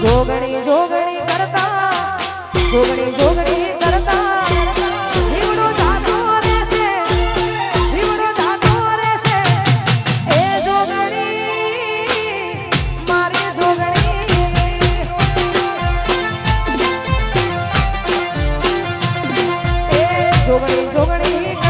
જોગણી જોગણી કરતા, જોગણી જોગણી કરતા. જીવડો જાતો રહેશે, જીવડો જાતો રહેશે. એ જોગણી, મારી જોગણી. એ જોગણી જોગણી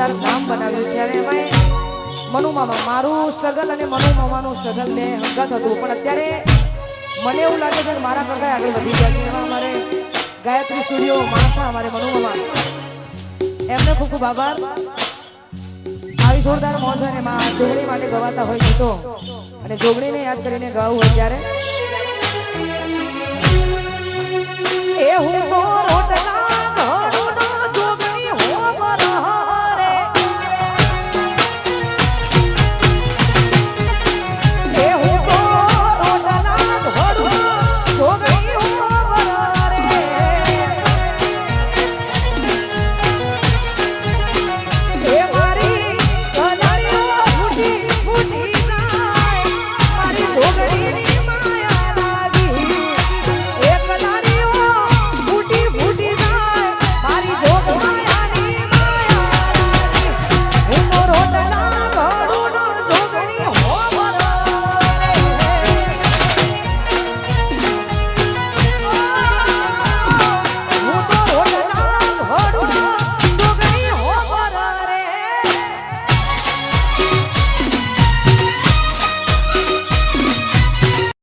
જોરદાર નામ બનાવ્યું છે અને એમાં મનુ મામા મારું સ્ટ્રગલ અને મનુ મામાનું સ્ટ્રગલ ને હંગત હતું. પણ અત્યારે મને એવું લાગે છે મારા કરતા આગળ વધી ગયા છે. એમાં અમારે ગાયત્રી સ્ટુડિયો માણસા અમારે મનુ મામા એમને ખૂબ ખૂબ આભાર. આવી જોરદાર મોજ અને માં જોગણી માટે ગવાતા હોય ગીતો અને જોગણીને યાદ કરીને ગાવું હોય ત્યારે. એ હું તો